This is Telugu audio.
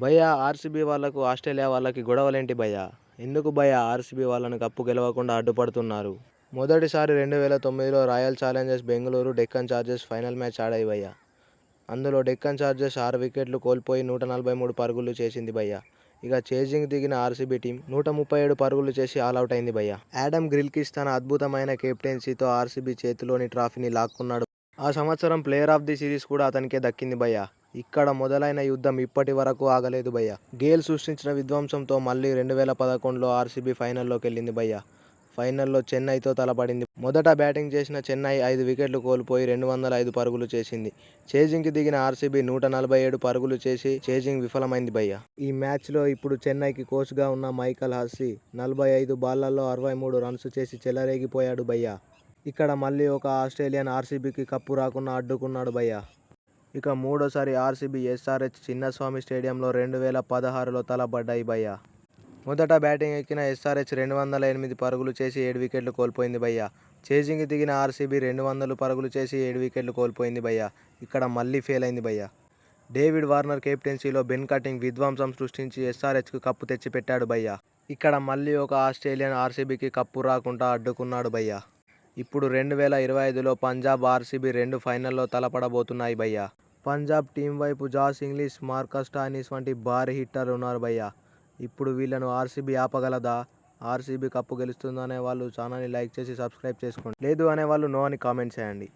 భయ్యా ఆర్సీబీ వాళ్ళకు ఆస్ట్రేలియా వాళ్ళకి గొడవలేంటి భయ్యా? ఎందుకు భయ్యా ఆర్సీబీ వాళ్ళను కప్పు గెలవకుండా అడ్డుపడుతున్నారు? మొదటిసారి రెండు వేల తొమ్మిదిలో Royal Challengers Bengaluru Deccan Chargers final match ఆడాయి భయ్యా. అందులో డెక్కన్ చార్జర్స్ ఆరు వికెట్లు కోల్పోయి నూట నలభై మూడు పరుగులు చేసింది భయ్యా. ఇక చేజింగ్ దిగిన ఆర్సీబీ టీం నూట ముప్పై ఏడు పరుగులు చేసి ఆల్అవుట్ అయింది భయ్యా. యాడమ్ గ్రిల్కిస్ తన అద్భుతమైన కెప్టెన్సీతో ఆర్సీబీ చేతిలోని ట్రాఫీని లాక్కున్నాడు. ఆ సంవత్సరం ప్లేయర్ ఆఫ్ ది సిరీస్ కూడా అతనికే దక్కింది భయ్యా. ఇక్కడ మొదలైన యుద్ధం ఇప్పటి వరకు ఆగలేదు భయ్య. గేల్ సృష్టించిన విధ్వంసంతో మళ్ళీ రెండు వేల పదకొండులో ఆర్సీబీ ఫైనల్లోకి వెళ్ళింది భయ్య. ఫైనల్లో చెన్నైతో తలపడింది. మొదట బ్యాటింగ్ చేసిన చెన్నై ఐదు వికెట్లు కోల్పోయి రెండు వందల ఐదు పరుగులు చేసింది. చేజింగ్కి దిగిన ఆర్సీబీ నూట నలభై ఏడు పరుగులు చేసి చేజింగ్ విఫలమైంది భయ్య. ఈ మ్యాచ్లో ఇప్పుడు చెన్నైకి కోచ్గా ఉన్న మైకల్ హస్సీ నలభై ఐదు బాళ్ళలో అరవై మూడు రన్స్ చేసి చెలరేగిపోయాడు భయ్య. ఇక్కడ మళ్ళీ ఒక ఆస్ట్రేలియన్ ఆర్సీబీకి కప్పు రాకుండా అడ్డుకున్నాడు భయ్య. ఇక మూడోసారి ఆర్సీబీ ఎస్ఆర్హెచ్ చిన్నస్వామి స్టేడియంలో రెండు వేల పదహారులో తలపడ్డాయి భయ్య. మొదట బ్యాటింగ్ ఎక్కిన ఎస్ఆర్హెచ్ రెండు వందల ఎనిమిది పరుగులు చేసి ఏడు వికెట్లు కోల్పోయింది భయ్య. చేజింగ్ దిగిన ఆర్సీబీ రెండు వందలు పరుగులు చేసి ఏడు వికెట్లు కోల్పోయింది భయ్య. ఇక్కడ మళ్ళీ ఫెయిల్ అయింది భయ్య. డేవిడ్ వార్నర్ కెప్టెన్సీలో బెన్ కటింగ్ విధ్వంసం సృష్టించి ఎస్ఆర్హెచ్కు కప్పు తెచ్చిపెట్టాడు భయ్య. ఇక్కడ మళ్ళీ ఒక ఆస్ట్రేలియన్ ఆర్సీబీకి కప్పు రాకుండా అడ్డుకున్నాడు భయ్య. ఇప్పుడు రెండు వేల ఇరవై ఐదులో పంజాబ్ ఆర్సీబీ రెండు ఫైనల్లో తలపడబోతున్నాయి భయ్యా. పంజాబ్ టీం వైపు జాస్ ఇంగ్లీష్ మార్కస్ టానిస్ వంటి భారీ హిట్టర్ ఉన్నారు భయ్యా. ఇప్పుడు వీళ్ళను ఆర్సీబీ ఆపగలదా? ఆర్సీబీ కప్పు గెలుస్తుందనే వాళ్ళు ఛానల్ని లైక్ చేసి సబ్స్క్రైబ్ చేసుకోండి. లేదు అనే వాళ్ళు నో అని కామెంట్ చేయండి.